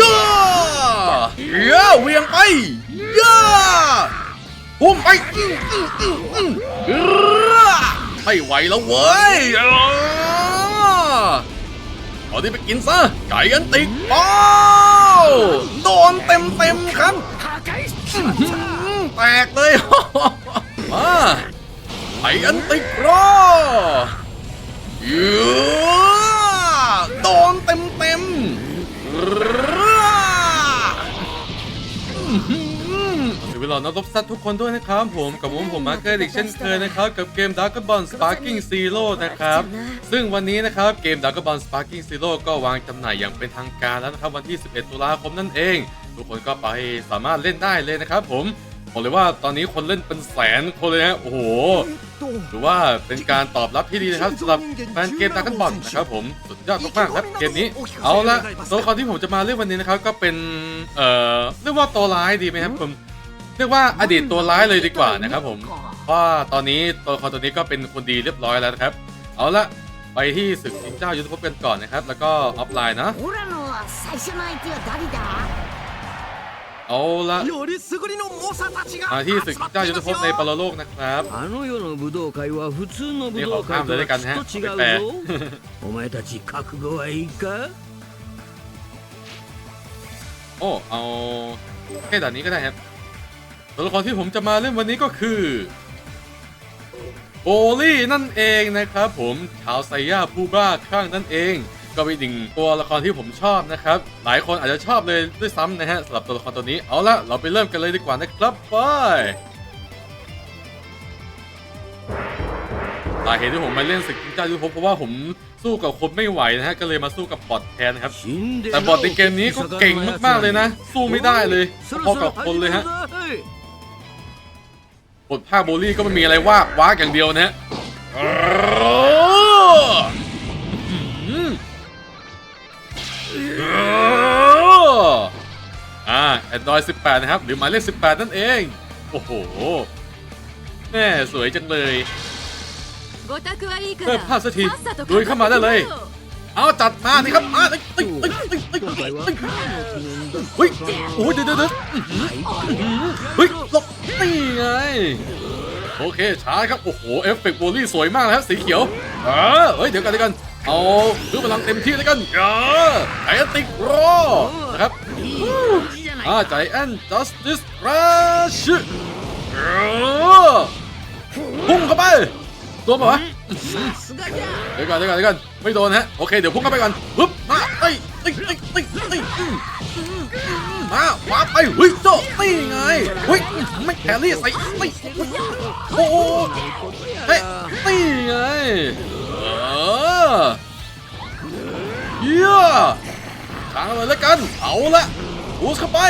ย่าย่าเวียงไปย่าพุ่งไปอื้ออื้ออื้ออื้ออื้อไม่ไหวแล้วเว้ยอ่าเอาที่ไปกินซะ ไก่อันติกโอ้โดนเต็มเต็มครับแตกเลยมาไก่อันติกรอยู โดนเต็มเต็มถึงเวลานักรบสัตว์ทุกคนด้วยนะครับผมกับผมผมมาร์เกอร์อีกเช่นเคยนะครับ กับเกม d r a g o n Ball Sparking Zero นะครับ ซึ่งวันนี้นะครับเกม d r a g o n Ball Sparking Zero ก็วางจำหน่ายอย่างเป็นทางการแล้วนะครับ วันที่ 11 ตุลาคมนั่นเอง ทุกคนก็ไปสามารถเล่นได้เลยนะครับผม บอกเลยว่าตอนนี้คนเล่นเป็นแสนคนเลยนะโอ้โหถือว่าเป็นการตอบรับที่ดีนะครับสำหรับแฟนเกมดากอนบอลนะครับผมสุดยอดมากๆครับเกมนี้ เอาละตัวละครที่ผมจะมาเล่นวันนี้นะครับก็เป็นเอ่อเรียกว่าตัวร้ายดีไหมครับผมเรียกว่าอดีตตัวร้ายเลยดีกว่านะครับผมเพราะว่าตอนนี้ตัวละครตัวนี้ก็เป็นคนดีเรียบร้อยแล้วนะครับ เอาละไปที่ศึกชิงเจ้ายุทธภพกันก่อนนะครับ แล้วก็ออฟไลน์นะ เอาละมาที่ศึกเจ้ายุทธภพในปรโลโลกนะครับนี่เขอข้ามเลยด้วยกันฮะแปลโอ้เอาแค่ด่านนี้ก็ได้ครับตัวละครที่ผมจะมาเล่นวันนี้ก็คือโอลี่นั่นเองนะครับผมชาวไซย่าผู้บ้าคลั่งนั่นเอง ก็เป็นหนึ่งตัวละครที่ผมชอบนะครับ หลายคนอาจจะชอบเลยด้วยซ้ำนะฮะสำหรับตัวละครตัวนี้เอาละเราไปเริ่มกันเลยดีกว่านะครับไปสาเหตุที่ผมมาเล่นศึกจิงเจ้ายุทธภพเพราะว่าผมสู้กับคนไม่ไหวนะฮะก็เลยมาสู้กับบอทแทนนะครับ แต่บอทในเกมนี้ก็เก่งมากๆเลยนะ สู้ไม่ได้เลยพอกับคนเลยฮะบทภาคโบลี่ก็ไม่มีอะไรว่าว้ากอย่างเดียวนะฮะ ออ่า Android 18 นะครับ หรือหมายเลข 18 นั่นเอง โอ้โห แม่สวยจังเลยเพิ่มภาพสักทีลุยเข้ามาได้เลย เอาจัดมาสิครับมาเฮ้ยเฮ้ยเฮ้ยอเดี๋ดี๋ยวเฮ้ยหลบนี่ไงโอเคช้าครับ โอ้โห เอฟเฟกต์โบลี่สวยมากนะครับ สีเขียวเออเฮ้ย เดี๋ยวกันเดี๋ยวกัน เอาดูพลังเต็มที่แล้วกันเออไอแอนติกรอนะครับอ่าใจแอนจัสติสรัชเออพุ่งเข้าไปโดนป่าวะเดี๋ยวก่อนเดี๋ยวก่อนเดี๋ยวก่อนไม่โดนฮะโอเคเดี๋ยวพุ่งเข้าไปก่อนปึ๊บมาเอ้ยเอ้ยเอ้ยเอ้ยเอ้ยอืมอืมมาขวาไปเฮ้ยโจ้นี่ไงเฮ้ยไม่แครี่ใส่ไม่โอ้โหเฮ้ยนี่ไงเออเยี่ยทางเลยแล้วกัน เอาละบูสเข้าไป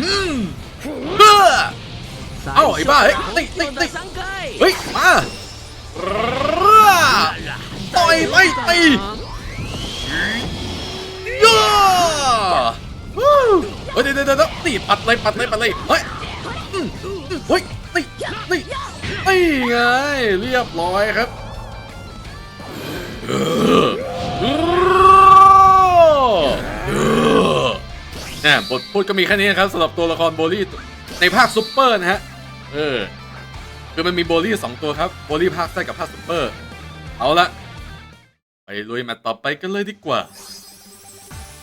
อืมเบ้อเอ้าไอ้บ้าเฮ้ยนี่นี่นี่เฮ้ย มาต่อยไปตีย่าวู้เฮ้ยเดี๋ยวเดี๋ยวเดี๋ยวตีปัดเลยปัดเลยปัดเลยเฮ้ยอืมอืมเฮ้ยตีตีตีไงเรียบร้อยครับ นี่ยบทพูดก็มีแค่นี้นะครับสำหรับตัวละครโบลี่ในภาคซุปเปอร์นะฮะ เออ คือมันมีโบลี่สองตัวครับ โบลี่ภาคไส้กับภาคซุปเปอร์ เอาละไปลุยแมตช์ต่อไปกันเลยดีกว่า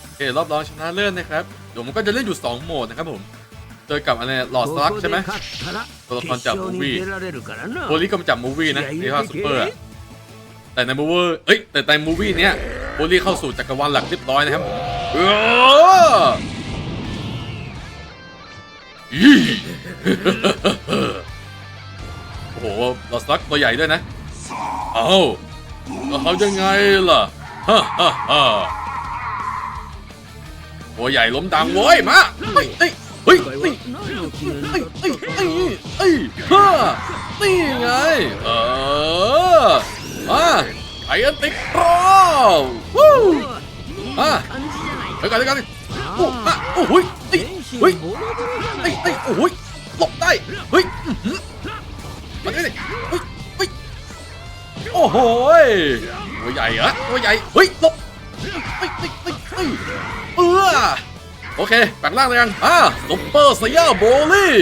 โอเค รอบรองชนะเลิศนะครับ เดี๋ยวมันก็จะเล่นอยู่ 2 โหมดนะครับผมเจอกับอะไรหลอดสลักใช่ไหมตัวละครจากมูฟวี่โบลี่ก็มาจากมูวี่นะในภาคซุปเปอร์ แต่ในมูเวอร์เอ้ยแต่ในมูวี่เนี้ยโบลี่เข้าสู่จักรวาลหลักเรียบร้อยนะครับเออโอ้โหลอสลักตัวใหญ่ด้วยนะ เอาแล้วเขายังไงล่ะฮ่าฮ่าฮ่าตัวใหญ่ล้มดังโว้ยมาเฮ้ยเฮ้ยเฮ้ยเฮ้ยเฮ้ยเฮ้ยเฮ้ยฮ่านี่ไง เออ มาไอ้อันติกรอวู้มาเดี๋ยวกันเดี๋ยวกันโอ้มาโอ้โหเฮ้ยเฮ้ยเฮ้ยเฮ้ยโอ้โหหลบได้เฮ้ยอื้อหือมาดิเฮ้ยเฮ้ยโอ้โหยตัวใหญ่เหรอตัวใหญ่เฮ้ยหลบเอ้ยเอ้ยเอ้ยเอ้ยเออโอเคแปลงร่างเลยยังอ่าซุปเปอร์ไซย่าโบลี่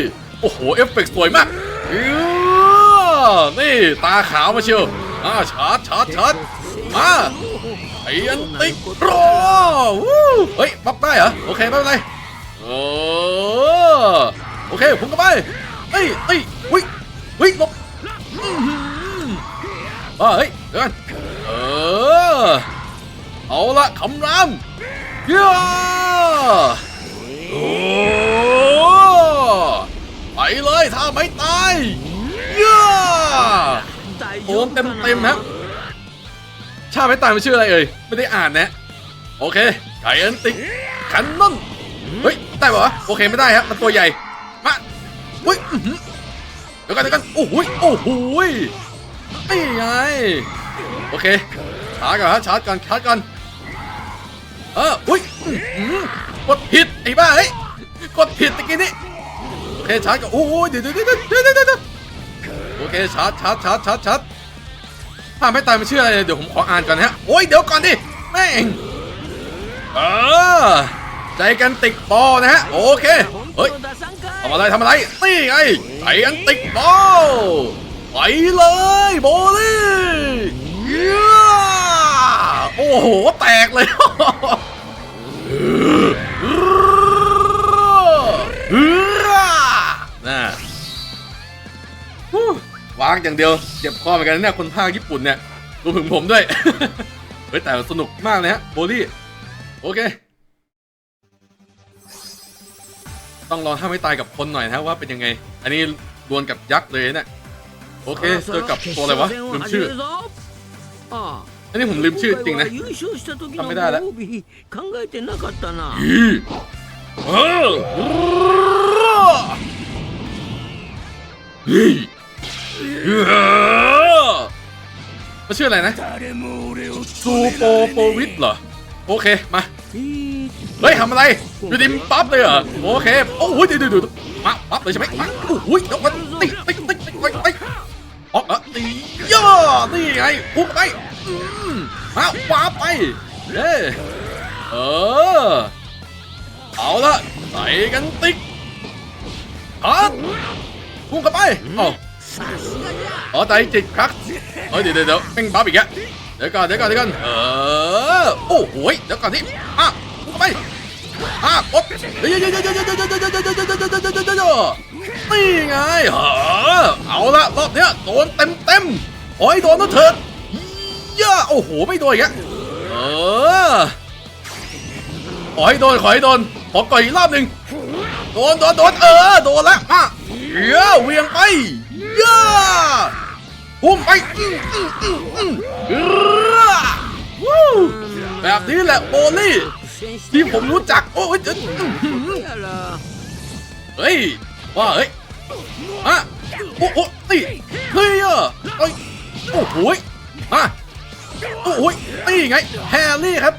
โอ้โหเอฟเฟกต์สวยมากเออนี่ตาขาวมาเชียว อ่าชาร์จชาร์จชาร์จมาไอ้อันติกรอวู้เฮ้ยบล็อกได้เหรอโอเคไม่เป็นไรเออโอเคพุ่งเข้าไปเอ้ยเอ้ยวิวิหลบเออเฮ้ยเดี๋ยวกันเออเอาละคำรามเย้โอ้ไปเลยถ้าไม่ตายเย้大 โอ้เต็มเต็มครับ ชาไม่ตายม่ชื่ออะไรเอ่ย ไม่ได้อ่านนะ โอเคไก่เอ็นติกคันนอนเฮ้ยได้ปะวะโอเคไม่ได้ครับ มันตัวใหญ่ มาอุ้ยเดี๋ยวกันเดี๋ยวกัน โอ้โหโอ้โหนี่ไง โอเคชาร์จก่อนฮะชาร์จก่อนชาร์จก่อนเอออุ้ยกดผิดไอ้บ้าเฮ้ย กดผิดตะกี้นี้โอเคชาร์จก่อนโอ้โหเดี๋ยวเดี๋ยวเดี๋ยวเดี๋ยวโอเคชาร์จชาร์จชาร์จชาร์จชาร์จ ถ้าไม่ตายไม่เชื่ออะไรเดี๋ยวผมขออ่านก่อนฮะ โอ้ยเดี๋ยวก่อนดิแม่งเออใจกันติกบอนะฮะ โอเค เฮ้ยทำอะไรทำอะไรนี่ไงใจกันติกบอไปเลยโบลี่โอ้โห แตกเลยน่ะ วางอย่างเดียวเจ็บคอเหมือนกันเนี่ยคนภาคญี่ปุ่นเนี่ยรวมถึงผมด้วย เฮ้ยแต่สนุกมากเลยฮะโบลี่โอเค ต้องรอถ้าไม่ตายกับคนหน่อยนะว่าเป็นยังไง อันนี้ดวลกับยักษ์เลยเนี่ยโอเคเจอกับตัวอะไรวะลืมชื่ออันนี้ผมลืมชื่อจริงนะทำไม่ได้แล้วเฮ้ย มันชื่ออะไรนะซูโปโปวิทเหรอ โอเค มา เฮ้ยทำอะไรอยู่ดิมปั๊บเลยเหรอ โอเค โอ้โหเดี๋ยวเดี๋ยวเดี๋ยวมาปั๊บเลยใช่ไหมมาโอ้โหเดี๋ยวมันตีตีตีตีตีตีออกเหรอตีย่อนี่ไงพุ่งไปมาว้าไปเย้เออ เอาละใส่กันติ๊กฮัทพุ่งเข้าไปเอ้า อ๋อใจจิตครับเฮ้ยเดี๋ยวเดี๋ยวเดี๋ยวแม่งบัฟอีกอะเดี๋ยวก่อนเดี๋ยวก่อนเดี๋ยวก่อนเออโอ้โหเดี๋ยวก่อนนี่อะเข้าไปอะกดเดี๋ยเดี๋ยวเดี๋ยวเดี๋ยวเดี๋ยวเดี๋ยวเดี๋ยวเดี๋ยวเดี๋ยวเดี๋ยวเดี๋ยวเดี๋ยวเดี๋ยวนี่ไงเออเอาละรอบเนี้ยโดนเต็มเต็มๆขอให้โดนนะเถิดย่าโอ้โหไม่โดนอีกอะเออขอให้โดนขอให้โดนขอก่อยอีกรอบหนึ่งโดนโดนโดนเออโดนแล้วมาเยอะเวียงไป ยอะพุ่งไปอื้ออื้ออื้ออื้อเออวู้แบบนี้แหละโบลี่ ที่ผมรู้จัก โอ้ยเอ้ยอื้อหือเฮ้ยว่าเฮ้ยอะโอ้โหตีเฮ้ยอะเอ้ยโอ้โหยมาโอ้โหยตีไงแฮร์รี่ครับ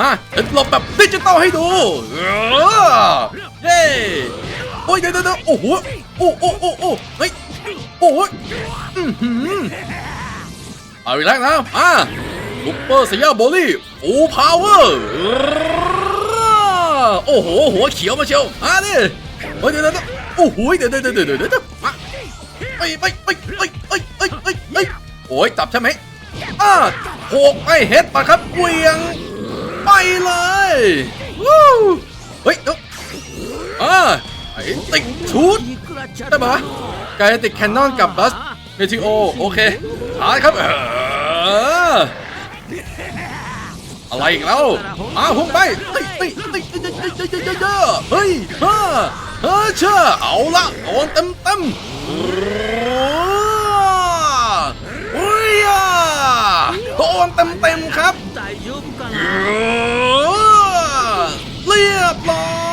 มาเดี๋ยวหลบแบบดิจิตอลให้ดูเย้โอ้ยเดี๋ยวเดี๋ยวเดี๋ยวโอ้โหโอ้โอ้โอ้โอ้เฮ้ย โอ้ยเอาอีกแล้วครับอ่าซุปเปอร์สยาโบลี่ฟูพาวเวอร์ โอ้โห หัวเขียวมาเชียวอานี่เฮ้ยเดี๋ยวเดี๋ยวโอ้โหเดี๋ยวเดี๋ยวเดี๋ยวเดี๋ยวไปไปไปไปไปไปไปไปโอ้ยจับใช่ไหมอ่าโขกไปเฮ็ดมาครับเวียง ไปเลยวู้เฮ้ยเดี๋อ่าไอ้ติ๊กชุดได้ปะ กายติกแคนนอนกับบัสเมทิโอโอเคหายครับเอออะไรอีกแล้วมาวพุ่งไปติติติติติติติติเฮ้ยเฮ้อเฮ้อเชื่อเอาละโอนเต็มเต็มอุ้ยอะโอนเต็มเต็มครับเรียบร้อย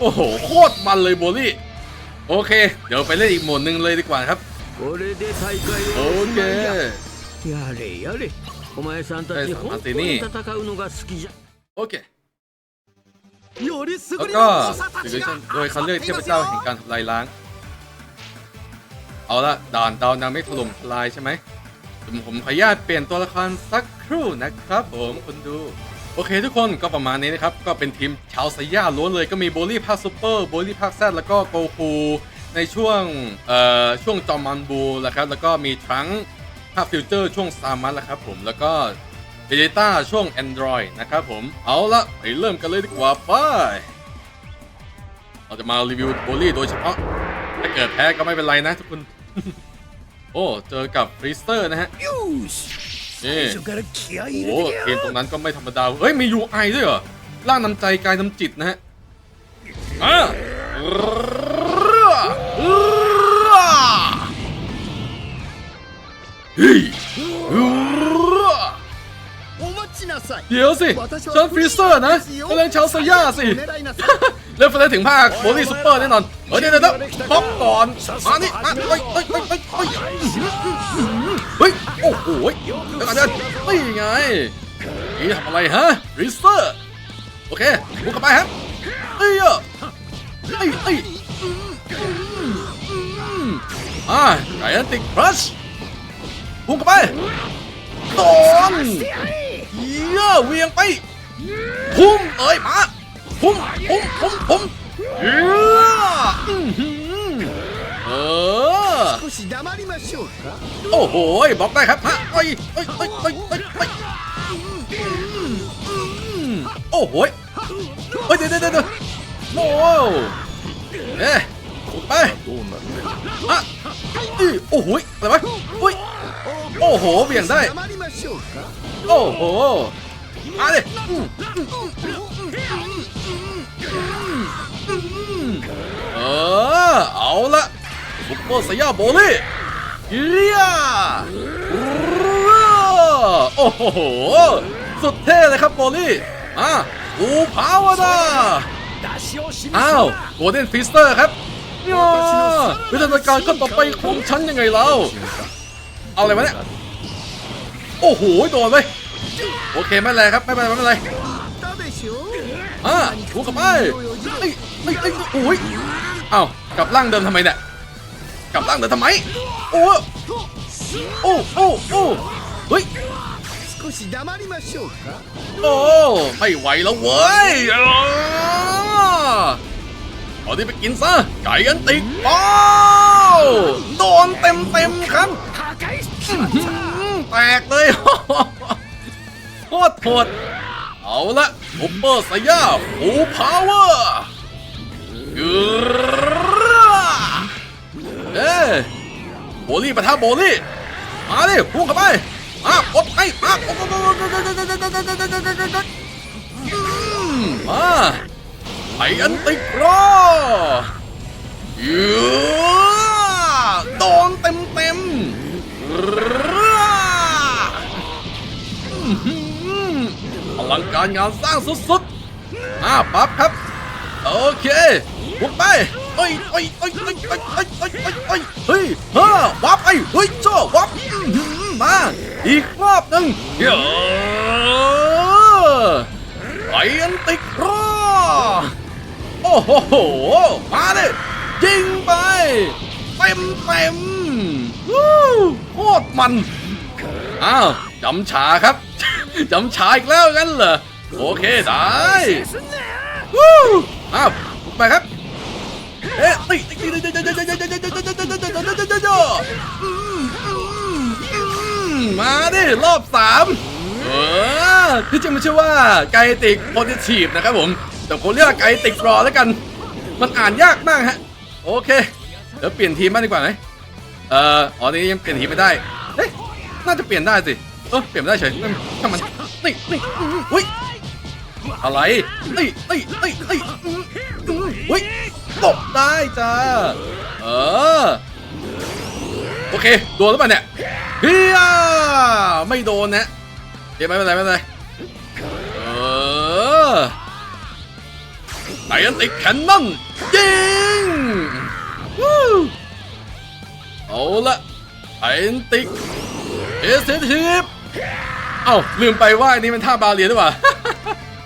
โอ้โห โคตรมันเลยโบลี่ โอเค เดี๋ยวไปเล่นอีกโหมดหนึ่งเลยดีกว่าครับ これで大会 โอ はお เค しまいだやれやれお前さんたちはい本当に戦うのが好きじゃ โอเค よりす แล้ ぐ ว り ก็ の猛者た ดิ ち วิชั่ が นโดยเขาเลือกเทพ 待っています เจ้า よ แห่งการทำลายล้าง เอาละด่านดาวนาไม่ถล่มทลายใช่ไหมผมผมขออนุญาตเปลี่ยนตัวละครสักครู่นะครับผมคุณดู โอเคทุกคนก็ประมาณนี้นะครับ ก็เป็นทีมชาวไซย่าล้วนเลยก็มีโบลี่ภาคซูเปอร์โบลี่ภาคแซดแล้วก็โกคูในช่วงเอ่อช่วงจอมมันบูนะครับแล้วก็มีทรังภาคฟิวเจอร์ช่วงซามันแล้วครับผมแล้วก็เ e เ e ต้าช่วง Android นะครับผมเอาละไปเริ่มกันเลยดีกว่าไปเราจะมารีวิวโบลี่โดยเฉพาะ ถ้าเกิดแพ้ก็ไม่เป็นไรนะทุกคน โอ้ เจอกับฟรีสเตอร์นะฮะ โอ้เกมตรงนั้นก็ไม่ธรรมดาเฮ้ยมี UI ด้วยเหรอล่างน้ำใจกายน้ำจิตนะฮะเดี๋ยวสิฉันฟรีเซอร์นะก็เล่นชาวสยาสิ เริ่มไปถึงภาคโบลี่ซูเปอร์แน่นอน เฮ้ยเดี๋ยวเดี๋ยวป๊อปก่อนมานี่มาเฮ้ยเฮ้ยเฮ้ยเฮ้ย โอ้โหเดี๋ยวก่อนเดี๋ยวนี่ไงนี่ทำอะไรฮะริสเตอร์โอเคบุกเข้าไปฮะเอ้ยเอ้ยเอ้ยอ่าไกอันติกครัชพุ่งเข้าไปโดนเยี่ยเวียงไป พุ่งเอ้ยมาพุ่งพุ่งพุ่งพุ่งเยี่ยอื้อหื โอ้โหบอกได้ครับฮะโอ้ยโอ้ยโอ้ยโอ้ยโอ้ยโอ้ยโอ้โหเฮ้ยเดี๋ยวเดี๋ยวเดี๋ยวโอ้โหเอ๊ะไปอะอื้โอ้โหอะไรวะอุ้ยโอ้โหเบี่ยงได้ โอ้โหมาเลยเออเอาละ ซุปเปอร์สยาโบลี่เรียโอ้โห สุดเท่เลยครับโบลี่อะอูพาวดาอ้าวโกลเด้นฟิสเตอร์ครับนี่วิธีการขึ้นต่อไปของฉันยังไงเราเอาอะไรมาเนี่ย โอ้โห โดนเลโอเค ไม่เป็นไรครับ ไม่เป็นไรไม่เป็นไรอะถูกกับไปไอ้ไอ้ไอ้โอ้ยอ้าวกลับร่างเดิมทำไมเนี่ย กำลังเดี๋ยทำไม โอ้โอ้โอ้โอ้เฮ้ยโอ้ไม่ไหวแล้วเว้ยเอาที่ไปกินซะ ไก่กันติกโอ้โดนเต็มเต็มครับแตกเลยโคตรโหดเอาละบุปเปอร์สยามฟูพาวเวอร์ เอ้โบลี่ปะทะโบลี่มาดิพุ่งเข้าไปมากดไปมากดมาไออันติกรอยูโดนเต็มเต็มพลังการงานสร้างสุดๆอ่าปั๊บครับ โอเคบุกไป เฮ้ยเฮ้ยเฮ้ยเฮ้ยเฮ้ยเฮ้ยเฮ้ยเฮ้ยเฮ้ยเฮ้ยฮ่าวับไปเฮ้ยโจ้วับมาอีกรอบหนึ่งเฮ้ไอ้อันติกรอโอ้โหมาเลยยิงไปเต็มเต็มวู้โคตรมันอ้าวจำฉาครับจำฉาอีกแล้วงั้นเหรอโอเคได้วู้อ้าวไปครับ เอ๊ะติติติติติติติติติติติติติติติติมาดิรอบสามเออที่จริงมันชื่อว่าไกติกโพซิทีฟนะครับผมแต่ผมเรียกว่าไกติกรอแล้วกันมันอ่านยากมากฮะโอเคเดี๋ยวเปลี่ยนทีมบ้างดีกว่าไหมเอ่ออ๋อนี่ยังเปลี่ยนทีมไม่ได้เอ๊ะน่าจะเปลี่ยนได้สิเออเปลี่ยนไม่ได้เฉยนั่นช่างมันนี่นี่อุ้ยอะไรนี่นี่นี่นี่อุ้ย ตกได้จ้า เออ โอเค โดนหรือเปล่าเนี่ยเฮียไม่โดนนะเดี๋ยวไม่เป็นไรไม่เป็นไรเออไดอันติกแคนนอนยิงวู้เอาละไดอันติกเอสเซทีฟเอ้าลืมไปว่าอันนี้เป็นท่าบาเลียนหรือเปล่า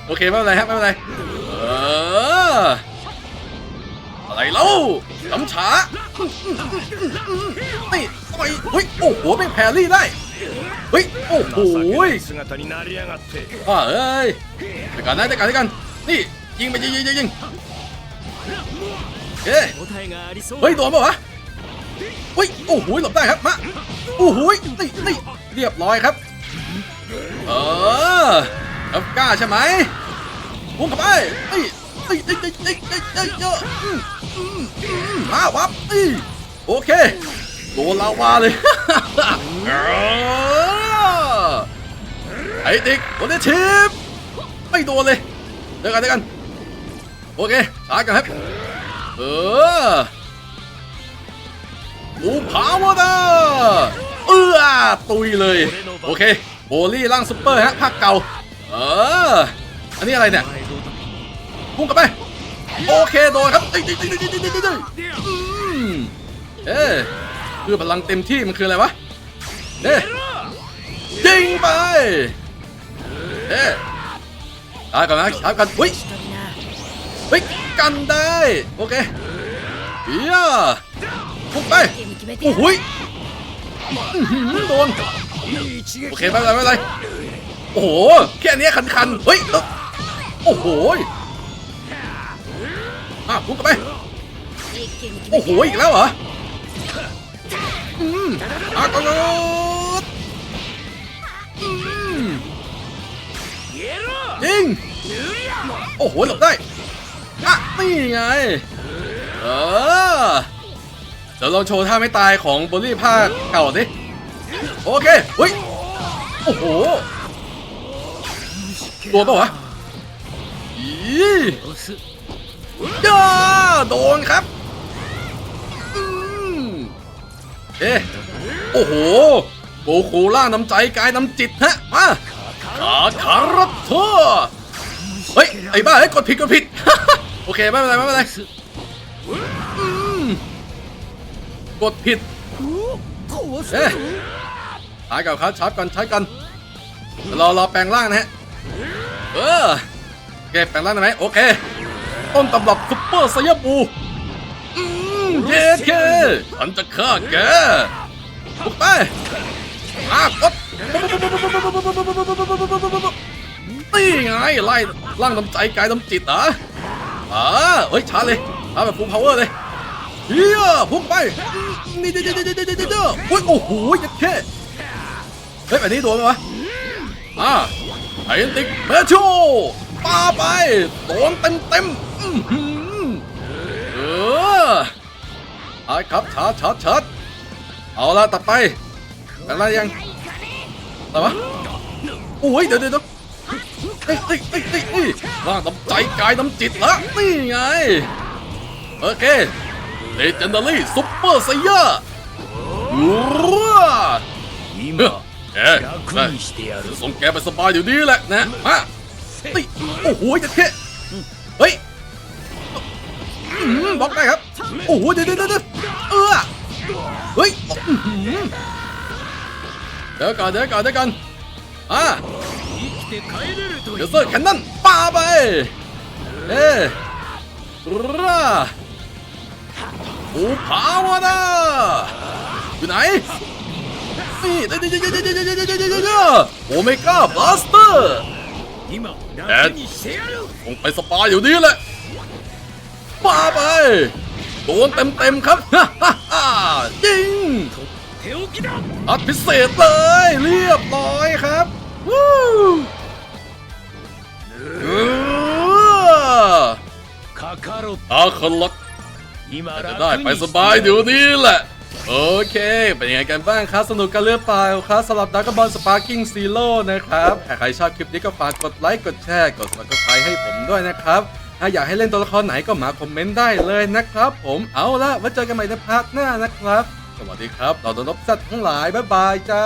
โอเค ไม่เป็นไรครับ ไม่เป็นไร เออ ไปแล้วลำช้านี่ต่อยเฮ้ยโอ้โหเป็นแพรรี่ได้เฮ้ยโอ้โหอ่าเอ้ยเดี๋ยวกันนะเดี๋ยวกันเดี๋ยวกันนี่ยิงไปยิงยิงยิงเอ้ยเฮ้ยโดนปะวะเฮ้ยโอ้โหหลบได้ครับมาโอ้โหนี่นี่เรียบร้อยครับเออกล้าใช่ไหมพุ่งเข้าไปไอ้ นี่นี่นี่นี่นี่นี่เยออมอืมอืมมาวับนี่โอเคโดนลาวาเลย ไอ้ติ๊กโดนได้ชิปไม่โดนเลยเดี๋ยวกันเดี๋ยวกัน โอเคช้ากันครับ เอออูพาวเดอร์เอื้อตุยเลย โอเคโบลี่ร่างซุปเปอร์ฮะภาคเก่า เออ อันนี้อะไรเนี่ย พุ่งกลับไป โอเคโดนครับเอ๊คือพลังเต็มที่มันคืออะไรวะเอ๊ยิงไป เอ๊ตายก่อนนะตายก่อนอุ้ยเฮ้ยกันได้ โอเคเฮียพุ่งไปโอ้โหโดนโอเคไม่เป็นไรไม่เป็นไรโอ้โหแค่นี้ยคันๆเฮ้ยโอ้โห อ้าพุ่งกันไปโอ้โหอีกแล้วเหรออืมอากรดอืมยิงโอ้โหหลบได้อะนี่ไงเออเดี๋ยวลองโชว์ท่าไม่ตายของบอลลี่ผ้าเก่าสิโอเคเฮ้ยโอ้โหตัวปะวะอี ย่าโดนครับเอ๊ะโอ้โหโกคูล่าน้ำใจกายน้ำจิตฮะมาขาขารับทั่วเฮ้ย ไอ้บ้าเฮ้ยกดผิดกดผิด โอเค ไม่เป็นไรไม่เป็นไรกดผิดเอ๊ะชาร์จก่อนครับชาร์จก่อนชาร์จก่อนรอรอแปลงร่างนะฮะเออโอเคแปลงร่างได้ไหมโอเค ต้นตำรับซุปเปอร์ไซยาบูอืมเย้เคฉันจะฆ่าแกบุกไปมากดนี่ไงไล่ร่างน้ำใจกายน้ำจิตเหรออ่าเฮ้ยช้าเลยช้าแบบฟูลพาวเวอร์เลยเฮียพุ่งไปนี่เดี๋ยวเดี๋ยวเดี๋ยวเดี๋ยวเดี๋ยวโอ้ยโอ้โหยัดแค่เฮ้ยแบบนี้โดนไหมวะอ่าไอ้ติ๊กเมโชปาไปโดนเต็มเต็มๆ เออไอ้ครับชาร์ชาร์ชาเอาละต่อไปอะไรยังอะไรวะโอ้ยเดี๋ยวเดี๋ยวเดี๋ยวเอ้ยเอ้ยเอ้ยเอ้ยเอ้ยร่างน้ำใจกายน้ำจิตละนี่ไง โอเคเลเจนดารี่ซุปเปอร์ไซย่ารัวเอ๊ะนะส่งแกไปสบายอยู่ดีแหละนะมาติโอ้โหจะเทะเฮ้ย บล็อกได้ครับ โอ้โหเดี๋ยวเดี๋ยวเดี๋ยเออเฮ้ยเดี๋ยวก่อนเดี๋ยวก่อนเดี๋ยวก่อนอ่าเดี๋ยวเซอร์แคนนั่นป้าไป เอ้ร่าโอ้พาวะนะอยู่ไหนนี่เดี๋ยวเดี๋ยวเดี๋ยวเดี๋ยวเดี๋ยวเดี๋ยวโอเมก้าบลาสเตอร์แต่คงไปสปาอยู่ดีแหละ ป้าไปโดนเต็มๆครับฮ่าฮ่าจริงอัดพิเศษเลย เรียบร้อยครับวู้อาคอนลักจะได้ไปสบายเดี๋ยวนี้แหละ โอเค เป็นยังไงกันบ้างครับ สนุกกันเรื่องไปครับสำหรับดักบอลสปาร์กิ้งซีโร่นะครับ ถ้าใครชอบคลิปนี้ก็ฝากกดไลค์ กดแชร์ กด subscribe ให้ผมด้วยนะครับ ถ้าอยากให้เล่นตัวละครไหนก็มาคอมเมนต์ได้เลยนะครับ ผมเอาละไว้เจอกันใหม่ในพาร์ทหน้านะครับ สวัสดีครับเราโดนรบสัตว์ทั้งหลายบ๊ายบายจ้า